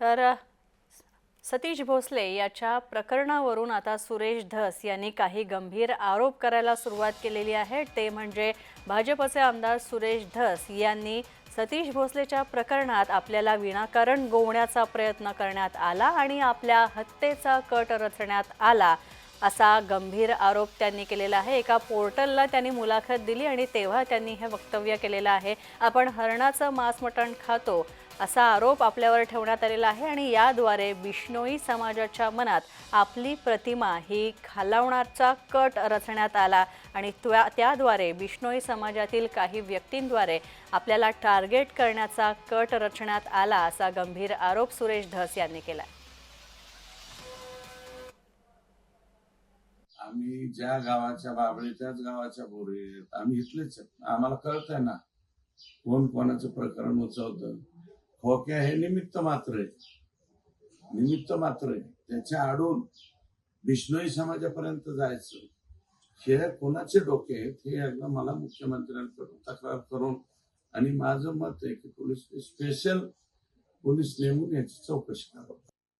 तर सतीश भोसले याच्या प्रकरणावरून आता सुरेश धस यांनी काही गंभीर आरोप करायला सुरुवात केलेली आहे. ते म्हणजे भाजपचे आमदार सुरेश धस यांनी सतीश भोसलेच्या प्रकरणात आपल्याला विनाकारण गोवण्याचा प्रयत्न करण्यात आला आणि आपल्या हत्येचा कट रचण्यात आला असा गंभीर आरोप त्यांनी केलेला आहे. एका पोर्टलला त्यांनी मुलाखत दिली आणि तेव्हा त्यांनी हे वक्तव्य केलेलं आहे. आपण हरणाचं मांस मटण खातो. असा आरोप आपल्यावर ठेवण्यात आलेला आहे आणि याद्वारे बिष्णोई समाजाच्या मनात आपली प्रतिमा ही खालावण्याचा कट रचण्यात आला आणि त्या त्याद्वारे बिष्णोई समाजातील काही व्यक्तींद्वारे आपल्याला टार्गेट करण्याचा कट रचण्यात आला असा गंभीर आरोप सुरेश धस यांनी केला आम्ही ज्या गावाच्या बाबळे त्याच गावाच्या बोरी आम्ही इथलेच आम्हाला कळत आहे ना कोण कोणाचं प्रकरण उचवतं खोक्या हे निमित्त मात्र आहे. निमित्त मात्र आहे. त्याच्या आडून बिष्णोई समाजापर्यंत जायचं. हे कोणाचे डोके आहेत हे एकदा मला मुख्यमंत्र्यांकडून तक्रार करून आणि माझं मत आहे की पोलीस स्पेशल पोलीस नेमून याची चौकशी करावं.